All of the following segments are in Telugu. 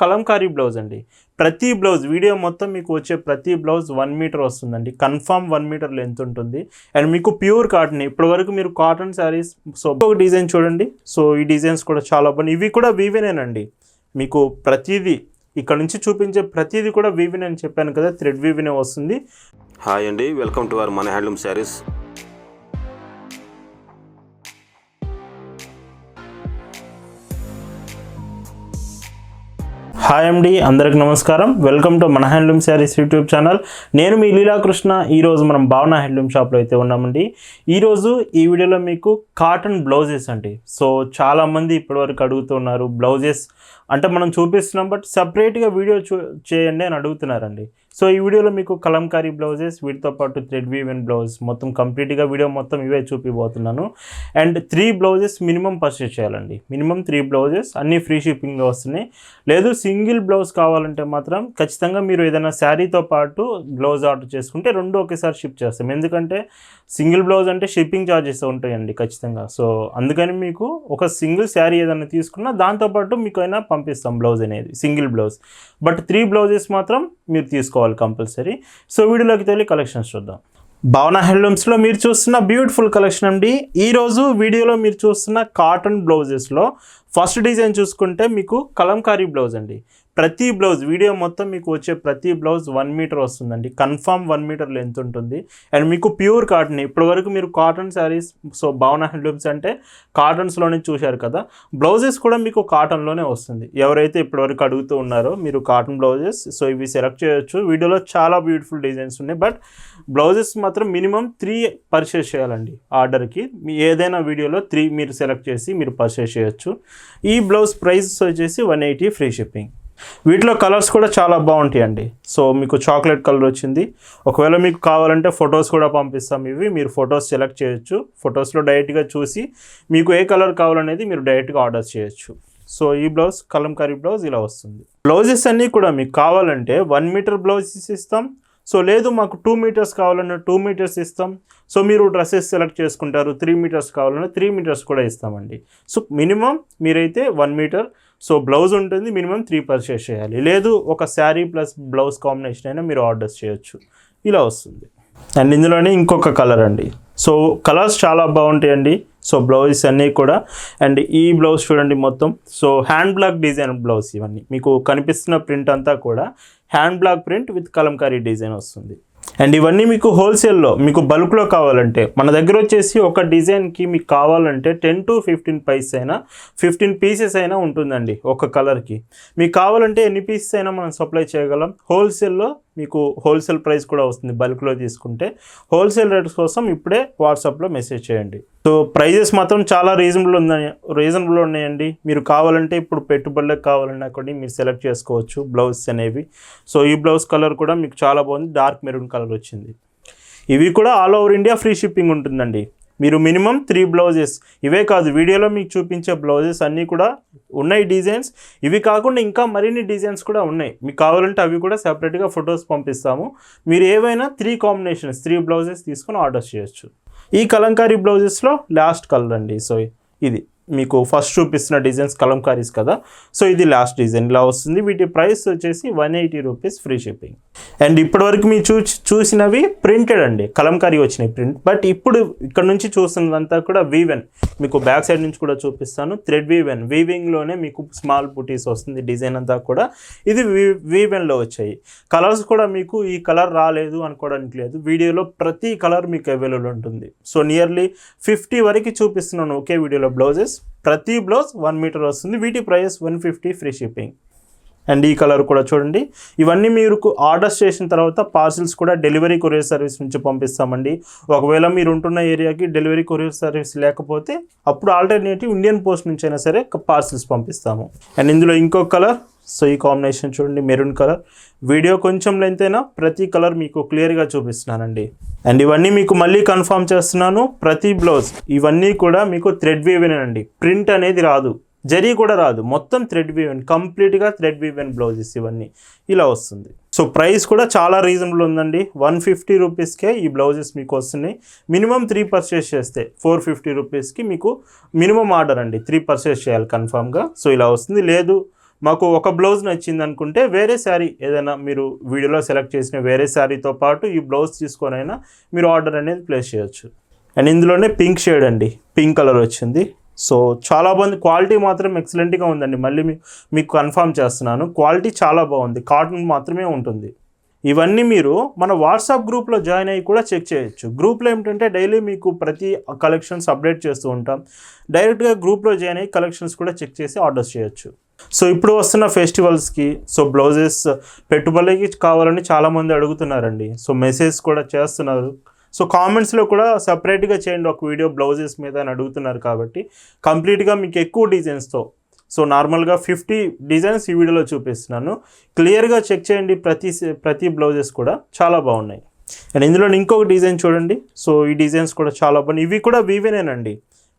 కలంకారీ బ్లౌజ్ అండి. ప్రతి బ్లౌజ్ వీడియో మొత్తం మీకు వచ్చే ప్రతి బ్లౌజ్ వన్ మీటర్ వస్తుందండి. కన్ఫామ్ వన్ మీటర్ లెంత్ ఉంటుంది. అండ్ మీకు ప్యూర్ కాటన్ ఇప్పటి వరకు మీరు కాటన్ శారీస్ సో ఒక డిజైన్ చూడండి. సో ఈ డిజైన్స్ కూడా చాలా బాగున్నాయి. ఇవి కూడా వీవినేనండి. మీకు ప్రతిదీ ఇక్కడ నుంచి చూపించే ప్రతిదీ కూడా వీవిన్ అని చెప్పాను కదా థ్రెడ్ వీవినే వస్తుంది. హాయ్ అండి వెల్కమ్ టు అవర్ మన హ్యాండ్లూమ్ శారీస్. హాయ్ అండి అందరికి నమస్కారం. వెల్కమ్ టు మన హ్యాండ్లూమ్ శారీస్ యూట్యూబ్ ఛానల్ నేను మీ లీలాకృష్ణ. ఈరోజు మనం భావన హ్యాండ్లూమ్ షాప్లో అయితే ఉన్నామండి ఈరోజు ఈ వీడియోలో మీకు కాటన్ బ్లౌజెస్ అండి. సో చాలామంది ఇప్పటివరకు అడుగుతున్నారు బ్లౌజెస్ అంటే మనం చూపిస్తున్నాం బట్ సపరేట్గా వీడియో చూ చేయండి అని అడుగుతున్నారండి. సో ఈ వీడియోలో మీకు కలంకారీ బ్లౌజెస్ వీటితో పాటు థ్రెడ్ వీవెన్ బ్లౌజ్ మొత్తం కంప్లీట్గా వీడియో మొత్తం ఇవే చూపిపోతున్నాను and three blouses minimum purchase చేయాలండి. మినిమం త్రీ బ్లౌజెస్ అన్నీ ఫ్రీ షిప్పింగ్లో వస్తున్నాయి. లేదు సింగిల్ బ్లౌజ్ కావాలంటే మాత్రం ఖచ్చితంగా మీరు ఏదైనా శారీతో పాటు బ్లౌజ్ ఆర్డర్ చేసుకుంటే రెండు ఒకేసారి షిప్ చేస్తాం. ఎందుకంటే సింగిల్ బ్లౌజ్ అంటే షిప్పింగ్ ఛార్జెస్ ఉంటాయండి ఖచ్చితంగా. సో అందుకని మీకు ఒక సింగిల్ శారీ ఏదైనా తీసుకున్నా దాంతోపాటు మీకు అయినా పంపిస్తాం బ్లౌజ్ అనేది single blouse. But three blouses మాత్రం మీరు తీసుకోవాలి. కంపల్సరీ. సో వీడియోలోకి వెళ్ళి కలెక్షన్స్ చూద్దాం. భవన హ్యాండ్లూమ్స్లో మీరు చూస్తున్న బ్యూటిఫుల్ కలెక్షన్ అండి. ఈరోజు వీడియోలో మీరు చూస్తున్న కాటన్ బ్లౌజెస్లో ఫస్ట్ డిజైన్ చూసుకుంటే మీకు కలంకారీ బ్లౌజ్ అండి. ప్రతి బ్లౌజ్ వీడియో మొత్తం మీకు వచ్చే ప్రతి బ్లౌజ్ వన్ మీటర్ వస్తుందండి. కన్ఫామ్ వన్ మీటర్ లెంత్ ఉంటుంది. అండ్ మీకు ప్యూర్ కాటన్ ఇప్పటి వరకు మీరు cotton saris so Bhavana handlooms అంటే కాటన్స్లోనే చూశారు కదా బ్లౌజెస్ కూడా మీకు కాటన్లోనే వస్తుంది. ఎవరైతే ఇప్పటివరకు అడుగుతూ ఉన్నారో మీరు కాటన్ బ్లౌజెస్ సో ఇవి సెలెక్ట్ చేయొచ్చు. వీడియోలో చాలా బ్యూటిఫుల్ డిజైన్స్ ఉన్నాయి. బట్ బ్లౌజెస్ మాత్రం మినిమం త్రీ పర్చేస్ చేయాలండి ఆర్డర్కి. మీ ఏదైనా వీడియోలో త్రీ మీరు సెలెక్ట్ చేసి మీరు పర్చేస్ చేయొచ్చు. ఈ బ్లౌజ్ ప్రైస్ వచ్చేసి వన్ ఎయిటీ ఫ్రీ షిప్పింగ్. వీటిలో కలర్స్ కూడా చాలా బాగుంటాయండి. సో మీకు చాక్లెట్ కలర్ వచ్చింది. ఒకవేళ మీకు కావాలంటే ఫొటోస్ కూడా పంపిస్తాం ఇవి. మీరు ఫొటోస్ సెలెక్ట్ చేయొచ్చు. ఫొటోస్లో డైరెక్ట్గా చూసి మీకు ఏ కలర్ కావాలనేది మీరు డైరెక్ట్గా ఆర్డర్ చేయొచ్చు. సో ఈ బ్లౌజ్ కలంకారీ బ్లౌజ్ ఇలా వస్తుంది. బ్లౌజెస్ అన్నీ కూడా మీకు కావాలంటే వన్ మీటర్ బ్లౌజెస్ ఇస్తాం. సో లేదు మాకు టూ మీటర్స్ కావాలన్నా టూ మీటర్స్ ఇస్తాం. సో మీరు డ్రెస్సెస్ సెలెక్ట్ చేసుకుంటారు. త్రీ మీటర్స్ కావాలన్నా త్రీ మీటర్స్ కూడా ఇస్తామండి. సో మినిమం మీరైతే వన్ మీటర్ సో బ్లౌజ్ ఉంటుంది మినిమం త్రీ పర్చేస్ చేయాలి. లేదు ఒక శారీ ప్లస్ బ్లౌజ్ కాంబినేషన్ అయినా మీరు ఆర్డర్స్ చేయొచ్చు. ఇలా వస్తుంది. అండ్ ఇందులోనే ఇంకొక కలర్ అండి. సో కలర్స్ చాలా బాగుంటాయండి. సో బ్లౌజెస్ అన్నీ కూడా. అండ్ ఈ బ్లౌజ్ చూడండి మొత్తం. So hand block design blouse ఇవన్నీ. మీకు కనిపిస్తున్న ప్రింట్ అంతా కూడా hand block print with kalamkari design వస్తుంది. అండ్ ఇవన్నీ మీకు హోల్సేల్లో మీకు బల్క్లో కావాలంటే మన దగ్గర వచ్చేసి ఒక డిజైన్కి మీకు కావాలంటే టెన్ టు ఫిఫ్టీన్ పైస్ అయినా ఫిఫ్టీన్ పీసెస్ అయినా ఉంటుందండి ఒక కలర్కి. మీకు కావాలంటే ఎన్ని పీసెస్ అయినా మనం సప్లై చేయగలం. హోల్సేల్లో మీకు హోల్సేల్ ప్రైస్ కూడా వస్తుంది బల్క్లో తీసుకుంటే. హోల్సేల్ రేట్స్ కోసం ఇప్పుడే వాట్సాప్లో మెసేజ్ చేయండి. సో ప్రైజెస్ మాత్రం చాలా రీజనబుల్ ఉన్నాయి రీజనబుల్ ఉన్నాయండి. మీరు కావాలంటే ఇప్పుడు పెట్టుబడులకు కావాలన్నా కూడా మీరు సెలెక్ట్ చేసుకోవచ్చు బ్లౌజ్ అనేవి. సో ఈ బ్లౌజ్ కలర్ కూడా మీకు చాలా బాగుంది. Dark maroon colour. వచ్చింది ఇవి కూడా all over India free shipping ఉంటుందండి. మీరు మినిమం త్రీ బ్లౌజెస్ ఇవే కాదు వీడియోలో మీకు చూపించే బ్లౌజెస్ అన్నీ కూడా ఉన్నాయి డిజైన్స్. ఇవి కాకుండా ఇంకా మరిన్ని డిజైన్స్ కూడా ఉన్నాయి. మీకు కావాలంటే అవి కూడా సపరేట్గా ఫొటోస్ పంపిస్తాము. మీరు ఏవైనా త్రీ కాంబినేషన్స్ త్రీ బ్లౌజెస్ తీసుకొని ఆర్డర్ చేయొచ్చు. ఈ కలంకారీ బ్లౌజెస్లో లాస్ట్ కలర్ అండి. సో ఇది. మీకు ఫస్ట్ చూపిస్తున్న డిజైన్స్ కలంకారీస్ కదా. సో ఇది లాస్ట్ డిజైన్ ఇలా వస్తుంది. వీటి ప్రైస్ వచ్చేసి one eighty rupees free shipping and ఇప్పటివరకు మీరు చూ చూసినవి ప్రింటెడ్ అండి. కలంకారీ వచ్చినాయి ప్రింట్ బట్ ఇప్పుడు ఇక్కడ నుంచి చూస్తున్నదంతా కూడా వీవెన్ మీకు బ్యాక్ సైడ్ నుంచి కూడా చూపిస్తాను. థ్రెడ్ వీవెన్ వీవింగ్లోనే మీకు స్మాల్ బుటీస్ వస్తుంది డిజైన్ అంతా కూడా. ఇది వీ వీవెన్లో వచ్చాయి. కలర్స్ కూడా మీకు ఈ కలర్ రాలేదు అనుకోవడానికి లేదు. వీడియోలో ప్రతి కలర్ మీకు అవైలబుల్ ఉంటుంది. సో నియర్లీ ఫిఫ్టీ వరకు చూపిస్తున్నాను ఒకే వీడియోలో బ్లౌజెస్. ప్రతి బ్లౌజ్ వన్ మీటర్ వస్తుంది. వీటి price one fifty free shipping. And ఈ కలర్ కూడా చూడండి. ఇవన్నీ మీరు ఆర్డర్స్ చేసిన తర్వాత పార్సిల్స్ కూడా డెలివరీ కొరియర్ సర్వీస్ నుంచి పంపిస్తామండి. ఒకవేళ మీరు ఉంటున్న ఏరియాకి డెలివరీ కొరియర్ సర్వీస్ లేకపోతే అప్పుడు ఆల్టర్నేటివ్ ఇండియన్ పోస్ట్ నుంచి అయినా సరే పార్సిల్స్ పంపిస్తాము. అండ్ ఇందులో ఇంకో కలర్ సో ఈ కాంబినేషన్ చూడండి మెరూన్ కలర్ వీడియో కొంచెం లెంత్ అయినా ప్రతి కలర్ మీకు క్లియర్గా చూపిస్తున్నానండి. అండ్ ఇవన్నీ మీకు మళ్ళీ కన్ఫర్మ్ చేస్తున్నాను ప్రతి బ్లౌజ్ ఇవన్నీ కూడా మీకు థ్రెడ్ వీవెనండి ప్రింట్ అనేది రాదు జరీ కూడా రాదు మొత్తం థ్రెడ్ వీవెన్ కంప్లీట్గా థ్రెడ్ వీవెన్ బ్లౌజెస్ ఇవన్నీ. ఇలా వస్తుంది. సో ప్రైస్ కూడా చాలా రీజనబుల్ ఉందండి. వన్ ఫిఫ్టీ రూపీస్కే ఈ బ్లౌజెస్ మీకు వస్తున్నాయి. మినిమం త్రీ పర్చేస్ చేస్తే ఫోర్ ఫిఫ్టీ రూపీస్కి మీకు మినిమం ఆర్డర్ అండి. త్రీ పర్చేస్ చేయాలి కన్ఫామ్గా సో ఇలా వస్తుంది. లేదు మాకు ఒక బ్లౌజ్ నచ్చింది అనుకుంటే వేరే శారీ ఏదైనా మీరు వీడియోలో సెలెక్ట్ చేసిన వేరే శారీతో పాటు ఈ బ్లౌజ్ తీసుకొనైనా మీరు ఆర్డర్ అనేది ప్లేస్ చేయొచ్చు. అండ్ ఇందులోనే పింక్ షేడ్ అండి. పింక్ కలర్ వచ్చింది. సో చాలా బాగుంది. క్వాలిటీ మాత్రం ఎక్సలెంట్గా ఉందండి. మళ్ళీ మీకు కన్ఫర్మ్ చేస్తున్నాను. క్వాలిటీ చాలా బాగుంది. కాటన్ మాత్రమే ఉంటుంది. ఇవన్నీ మీరు మన వాట్సాప్ గ్రూప్లో జాయిన్ అయ్యి కూడా చెక్ చేయొచ్చు. గ్రూప్లో ఏమిటంటే డైలీ మీకు ప్రతి కలెక్షన్స్ అప్డేట్ చేస్తూ ఉంటాం. డైరెక్ట్గా గ్రూప్లో జాయిన్ అయ్యి కలెక్షన్స్ కూడా చెక్ చేసి ఆర్డర్స్ చేయొచ్చు. సో ఇప్పుడు వస్తున్న ఫెస్టివల్స్కి సో బ్లౌజెస్ పెట్టుబడికి కావాలని చాలామంది అడుగుతున్నారండి. సో మెసేజ్ కూడా చేస్తున్నారు. సో కామెంట్స్లో కూడా సపరేట్గా చేయండి ఒక వీడియో బ్లౌజెస్ మీద అని అడుగుతున్నారు కాబట్టి. కంప్లీట్గా మీకు ఎక్కువ డిజైన్స్తో సో నార్మల్గా ఫిఫ్టీ డిజైన్స్ ఈ వీడియోలో చూపిస్తున్నాను. క్లియర్గా చెక్ చేయండి ప్రతి ప్రతి బ్లౌజెస్ కూడా చాలా బాగున్నాయి. అండ్ ఇందులో ఇంకొక డిజైన్ చూడండి. సో ఈ డిజైన్స్ కూడా చాలా బాగున్నాయి. ఇవి కూడా వీవినేనండి.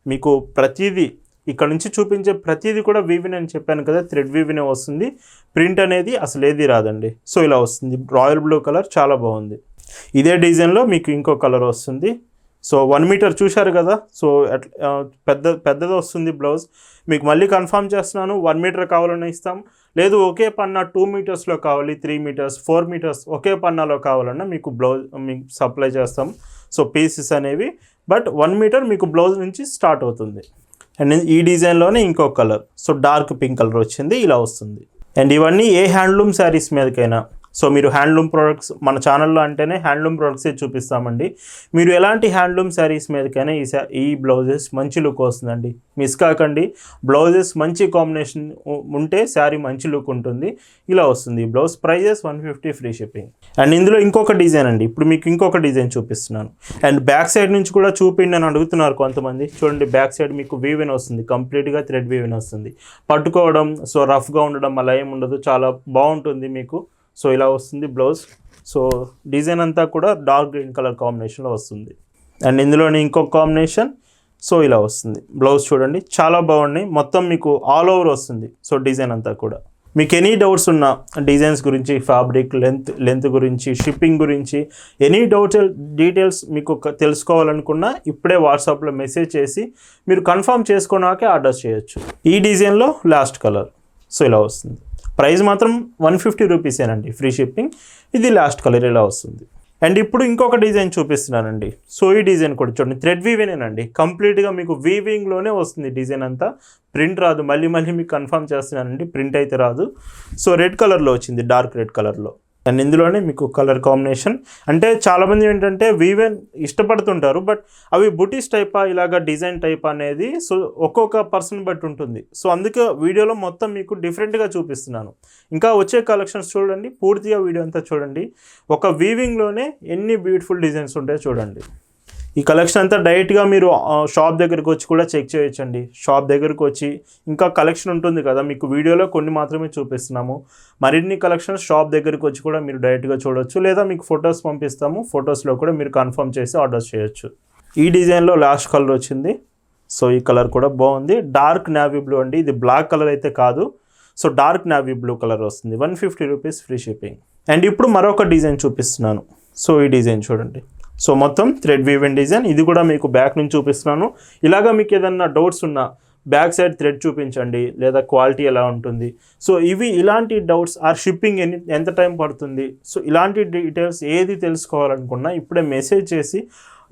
మీకు ప్రతిదీ ఇక్కడ నుంచి చూపించే ప్రతిదీ కూడా వీవిన్ అని చెప్పాను కదా థ్రెడ్ వీవినే వస్తుంది. ప్రింట్ అనేది అసలు ఏది రాదండి. సో ఇలా వస్తుంది. రాయల్ బ్లూ కలర్ చాలా బాగుంది. ఇదే డిజైన్లో మీకు ఇంకో కలర్ వస్తుంది. సో వన్ మీటర్ చూశారు కదా? సో పెద్ద పెద్దది వస్తుంది బ్లౌజ్ మీకు మళ్ళీ కన్ఫర్మ్ చేస్తున్నాను వన్ మీటర్ కావాలని ఇస్తాం. లేదు ఒకే పన్నా టూ మీటర్స్లో కావాలి త్రీ మీటర్స్ ఫోర్ మీటర్స్ ఒకే పన్నాలో కావాలన్నా మీకు బ్లౌజ్ మీకు సప్లై చేస్తాం. సో పీసెస్ అనేవి. బట్ వన్ మీటర్ మీకు బ్లౌజ్ నుంచి స్టార్ట్ అవుతుంది. అండ్ ఈ డిజైన్లోనే ఇంకో colour so dark pink colour వచ్చింది ఇలా వస్తుంది. అండ్ ఇవన్నీ ఏ హ్యాండ్లూమ్ శారీస్ మీదకైనా. సో మీరు హ్యాండ్లూమ్ ప్రోడక్ట్స్ మన ఛానల్లో అంటేనే హ్యాండ్లూమ్ ప్రోడక్ట్సే చూపిస్తామండి. మీరు ఎలాంటి హ్యాండ్లూమ్ శారీస్ మీదకైనా ఈ శా- ఈ బ్లౌజెస్ మంచి లుక్ వస్తుందండి. మిస్ కాకండి బ్లౌజెస్ మంచి కాంబినేషన్ ఉంటే శారీ మంచి లుక్ ఉంటుంది. ఇలా వస్తుంది. Blouse prices one fifty free shipping. And ఇందులో ఇంకొక డిజైన్ అండి. ఇప్పుడు మీకు ఇంకొక డిజైన్ చూపిస్తున్నాను. అండ్ బ్యాక్ సైడ్ నుంచి కూడా చూపిండి అని అడుగుతున్నారు కొంతమంది. చూడండి బ్యాక్ సైడ్ మీకు వీవెన్ వస్తుంది. కంప్లీట్గా థ్రెడ్ వీవెన్ వస్తుంది. పట్టుకోవడం సో రఫ్గా ఉండడం అలా ఏమి ఉండదు. చాలా బాగుంటుంది మీకు. సో ఇలా వస్తుంది బ్లౌజ్. సో డిజైన్ అంతా కూడా డార్క్ గ్రీన్ కలర్ కాంబినేషన్లో వస్తుంది. అండ్ ఇందులోని ఇంకొక కాంబినేషన్ సో ఇలా వస్తుంది. బ్లౌజ్ చూడండి చాలా బాగున్నాయి. మొత్తం మీకు ఆల్ ఓవర్ వస్తుంది. సో డిజైన్ అంతా కూడా. మీకు ఎనీ డౌట్స్ ఉన్న డిజైన్స్ గురించి ఫ్యాబ్రిక్ లెంత్ లెంత్ గురించి షిప్పింగ్ గురించి ఎనీ డౌట్ డీటెయిల్స్ మీకు తెలుసుకోవాలనుకున్నా ఇప్పుడే వాట్సాప్లో మెసేజ్ చేసి మీరు కన్ఫర్మ్ చేసుకున్నాకే ఆర్డర్ చేయొచ్చు. ఈ డిజైన్లో లాస్ట్ కలర్ సో ఇలా వస్తుంది. ప్రైస్ మాత్రం వన్ ఫిఫ్టీ రూపీసేనండి ఫ్రీ షిప్పింగ్. ఇది లాస్ట్ కలర్ ఇలా వస్తుంది. అండ్ ఇప్పుడు ఇంకొక డిజైన్ చూపిస్తున్నానండి. సో ఈ డిజైన్ కూడా చూడండి థ్రెడ్ వీవేనేనండి. కంప్లీట్గా మీకు వీవింగ్లోనే వస్తుంది డిజైన్ అంతా. ప్రింట్ రాదు మళ్ళీ మళ్ళీ మీకు కన్ఫర్మ్ చేస్తున్నానండి ప్రింట్ అయితే రాదు. సో రెడ్ కలర్లో వచ్చింది డార్క్ రెడ్ కలర్లో. అండ్ ఇందులోనే మీకు కలర్ కాంబినేషన్. అంటే చాలామంది ఏంటంటే వీవెన్ ఇష్టపడుతుంటారు బట్ అవి బుటీస్ టైపా ఇలాగ డిజైన్ టైప్ అనేది సో ఒక్కొక్క పర్సన్ బట్టి ఉంటుంది. సో అందుకే వీడియోలో మొత్తం మీకు డిఫరెంట్గా చూపిస్తున్నాను. ఇంకా వచ్చే కలెక్షన్స్ చూడండి పూర్తిగా వీడియో అంతా చూడండి. ఒక వీవింగ్లోనే ఎన్ని బ్యూటిఫుల్ డిజైన్స్ ఉంటాయో చూడండి. ఈ కలెక్షన్ అంతా డైరెక్ట్గా మీరు షాప్ దగ్గరకు వచ్చి కూడా చెక్ చేయొచ్చండి. షాప్ దగ్గరకు వచ్చి ఇంకా కలెక్షన్ ఉంటుంది కదా మీకు వీడియోలో కొన్ని మాత్రమే చూపిస్తున్నాము. మరిన్ని కలెక్షన్స్ షాప్ దగ్గరకు వచ్చి కూడా మీరు డైరెక్ట్గా చూడొచ్చు. లేదా మీకు ఫొటోస్ పంపిస్తాము ఫొటోస్లో కూడా మీరు కన్ఫర్మ్ చేసి ఆర్డర్ చేయొచ్చు. ఈ డిజైన్లో లాస్ట్ కలర్ వచ్చింది. సో ఈ కలర్ కూడా బాగుంది. డార్క్ నావీ బ్లూ అండి. ఇది బ్లాక్ కలర్ అయితే కాదు. So dark navy blue colour వస్తుంది. One fifty rupees free shipping and ఇప్పుడు మరొక డిజైన్ చూపిస్తున్నాను. సో ఈ డిజైన్ చూడండి. సో మొత్తం థ్రెడ్ వీవెన్ డిజైన్ ఇది కూడా మీకు బ్యాక్ నుంచి చూపిస్తున్నాను. ఇలాగా మీకు ఏదన్నా డౌట్స్ ఉన్నా బ్యాక్ సైడ్ థ్రెడ్ చూపించండి లేదా క్వాలిటీ ఎలా ఉంటుంది. సో ఇవి ఇలాంటి డౌట్స్ ఆర్ షిప్పింగ్ ఎన్ని ఎంత టైం పడుతుంది? సో ఇలాంటి డీటెయిల్స్ ఏది తెలుసుకోవాలనుకున్నా ఇప్పుడే మెసేజ్ చేసి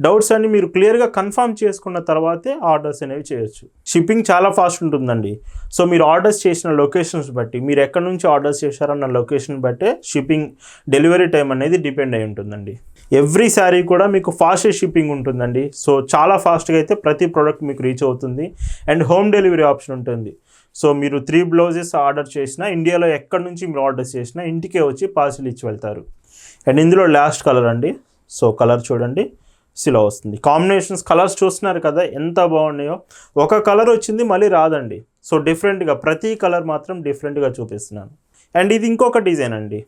డౌట్స్ అన్ని మీరు క్లియర్గా కన్ఫర్మ్ చేసుకున్న తర్వాతే ఆర్డర్స్ అనేవి చేయొచ్చు. షిప్పింగ్ చాలా ఫాస్ట్ ఉంటుందండి. సో మీరు ఆర్డర్స్ చేసిన లొకేషన్స్ బట్టి మీరు ఎక్కడి నుంచి ఆర్డర్స్ చేశారన్న లొకేషన్ బట్టే షిప్పింగ్ డెలివరీ టైం అనేది డిపెండ్ అయి ఉంటుందండి. ఎవ్రీ శారీ కూడా మీకు ఫాస్ట్ షిప్పింగ్ ఉంటుందండి. సో చాలా ఫాస్ట్గా అయితే ప్రతి ప్రోడక్ట్ మీకు రీచ్ అవుతుంది. అండ్ హోమ్ డెలివరీ ఆప్షన్ ఉంటుంది. సో మీరు త్రీ బ్లౌజెస్ ఆర్డర్ చేసినా ఇండియాలో ఎక్కడి నుంచి మీరు ఆర్డర్ చేసినా ఇంటికే వచ్చి పార్సిల్ ఇచ్చి వెళ్తారు. అండ్ ఇందులో లాస్ట్ కలర్ అండి. సో కలర్ చూడండి. సిలో వస్తుంది. కాంబినేషన్స్ కలర్స్ చూస్తున్నారు కదా ఎంత బాగున్నాయో. ఒక కలర్ వచ్చింది మళ్ళీ రాదండి. సో డిఫరెంట్గా ప్రతి కలర్ మాత్రం డిఫరెంట్గా చూపిస్తున్నాను. అండ్ ఇది ఇంకొక డిజైన్ అండి.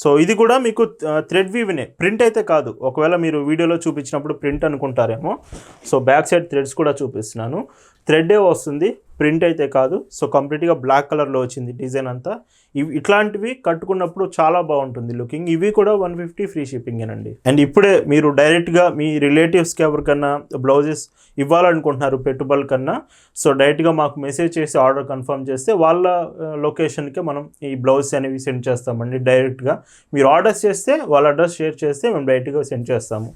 సో ఇది కూడా మీకు థ్రెడ్ వీవ్నే ప్రింట్ అయితే కాదు. ఒకవేళ మీరు వీడియోలో చూపించినప్పుడు ప్రింట్ అనుకుంటారేమో. సో బ్యాక్ సైడ్ థ్రెడ్స్ కూడా చూపిస్తున్నాను. థ్రెడ్డే వస్తుంది ప్రింట్ అయితే కాదు. సో కంప్లీట్గా బ్లాక్ కలర్లో వచ్చింది డిజైన్ అంతా. ఇవి ఇట్లాంటివి కట్టుకున్నప్పుడు చాలా బాగుంటుంది లుకింగ్. ఇవి కూడా వన్ ఫిఫ్టీ ఫ్రీ షిప్పింగ్ అండి అండ్ ఇప్పుడే మీరు డైరెక్ట్గా మీ రిలేటివ్స్కి ఎవరికన్నా బ్లౌజెస్ ఇవ్వాలనుకుంటున్నారు పెట్టుబడుల కన్నా సో డైరెక్ట్గా మాకు మెసేజ్ చేసి ఆర్డర్ కన్ఫర్మ్ చేస్తే వాళ్ళ లొకేషన్కి మనం ఈ బ్లౌజ్ అనేవి సెండ్ చేస్తామండి డైరెక్ట్గా. మీరు ఆర్డర్స్ చేస్తే వాళ్ళ అడ్రస్ షేర్ చేస్తే మేము డైరెక్ట్గా సెండ్ చేస్తాము.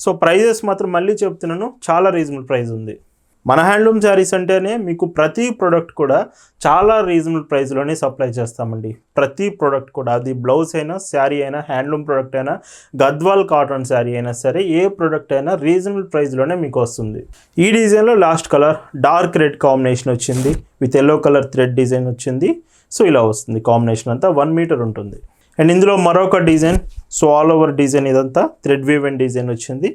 సో ప్రైజెస్ మాత్రం మళ్ళీ చెప్తున్నాను చాలా రీజనబుల్ ప్రైస్ ఉంది. మన హ్యాండ్లూమ్ శారీస్ అంటేనే మీకు ప్రతి ప్రోడక్ట్ కూడా చాలా రీజనబుల్ ప్రైస్లోనే సప్లై చేస్తామండి. ప్రతి ప్రోడక్ట్ కూడా అది బ్లౌజ్ అయినా శారీ అయినా హ్యాండ్లూమ్ ప్రోడక్ట్ అయినా గద్వాల్ కాటన్ శారీ అయినా సరే ఏ ప్రోడక్ట్ అయినా రీజనబుల్ ప్రైస్లోనే మీకు వస్తుంది. ఈ డిజైన్లో last colour dark red combination వచ్చింది. With yellow colour thread design వచ్చింది. సో ఇలా వస్తుంది కాంబినేషన్ అంతా. వన్ మీటర్ ఉంటుంది. అండ్ ఇందులో మరొక design so all over design ఇదంతా థ్రెడ్ వీవ్ అండ్ డిజైన్ వచ్చింది.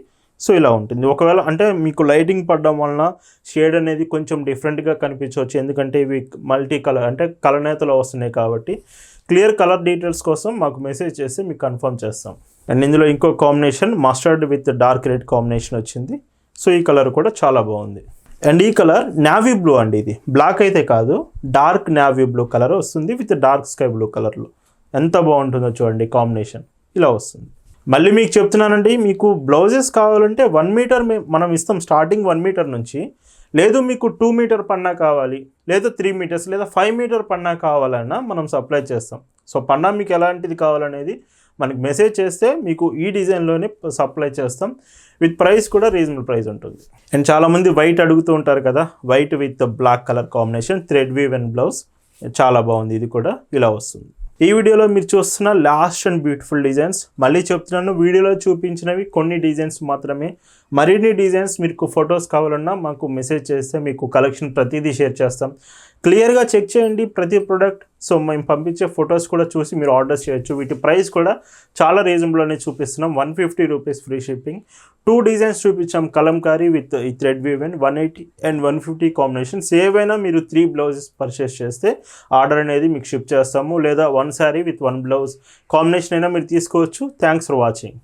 సో ఇలా ఉంటుంది. ఒకవేళ అంటే మీకు లైటింగ్ పడడం వలన షేడ్ అనేది కొంచెం డిఫరెంట్గా కనిపించవచ్చు. ఎందుకంటే ఇవి మల్టీ కలర్ అంటే కలనేతలో వస్తున్నాయి కాబట్టి క్లియర్ కలర్ డీటెయిల్స్ కోసం మాకు మెసేజ్ చేసి మీకు కన్ఫర్మ్ చేస్తాం. అండ్ ఇందులో ఇంకో combination mustard with dark red combination వచ్చింది. సో ఈ కలర్ కూడా చాలా బాగుంది. అండ్ ఈ కలర్ నావీ బ్లూ అండి ఇది. బ్లాక్ అయితే కాదు డార్క్ నావీ బ్లూ కలర్ వస్తుంది విత్ డార్క్ స్కై బ్లూ కలర్లో ఎంత బాగుంటుందో చూడండి కాంబినేషన్ ఇలా వస్తుంది. మళ్ళీ మీకు చెప్తున్నానండి మీకు బ్లౌజెస్ కావాలంటే వన్ మీటర్ మనం ఇస్తాం స్టార్టింగ్ వన్ మీటర్ నుంచి. లేదు మీకు టూ మీటర్ పన్నా కావాలి లేదా త్రీ మీటర్స్ లేదా ఫైవ్ మీటర్ పన్నా కావాలన్నా మనం సప్లై చేస్తాం. సో పన్నా మీకు ఎలాంటిది కావాలనేది మనకి మెసేజ్ చేస్తే మీకు ఈ డిజైన్లోనే సప్లై చేస్తాం. విత్ ప్రైస్ కూడా రీజనబుల్ ప్రైస్ ఉంటుంది. అండ్ చాలామంది వైట్ అడుగుతూ ఉంటారు కదా white with black colour combination thread weave and blouse. చాలా బాగుంది ఇది కూడా ఇలా వస్తుంది. ఈ వీడియోలో మీరు చూస్తున్న లాస్ట్ అండ్ బ్యూటిఫుల్ డిజైన్స్ మళ్ళీ చెప్తున్నాను వీడియోలో చూపించినవి కొన్ని డిజైన్స్ మాత్రమే. మరిన్ని డిజైన్స్ మీకు ఫొటోస్ కావాలన్నా మాకు మెసేజ్ చేస్తే మీకు కలెక్షన్ ప్రతిదీ షేర్ చేస్తాం. క్లియర్గా చెక్ చేయండి ప్రతి ప్రోడక్ట్. సో మేము పంపించే ఫొటోస్ కూడా చూసి మీరు ఆర్డర్ చేయొచ్చు. వీటి ప్రైస్ కూడా చాలా రీజనబుల్లోనే చూపిస్తున్నాం. One fifty rupees free shipping. Two designs చూపించాం. కలంకారీ విత్ ఈ thread weave and one eighty and one fifty combinations ఏవైనా మీరు త్రీ బ్లౌజెస్ పర్చేస్ చేస్తే ఆర్డర్ అనేది మీకు షిప్ చేస్తాము. లేదా one sari with one blouse combination అయినా మీరు తీసుకోవచ్చు. Thanks for watching.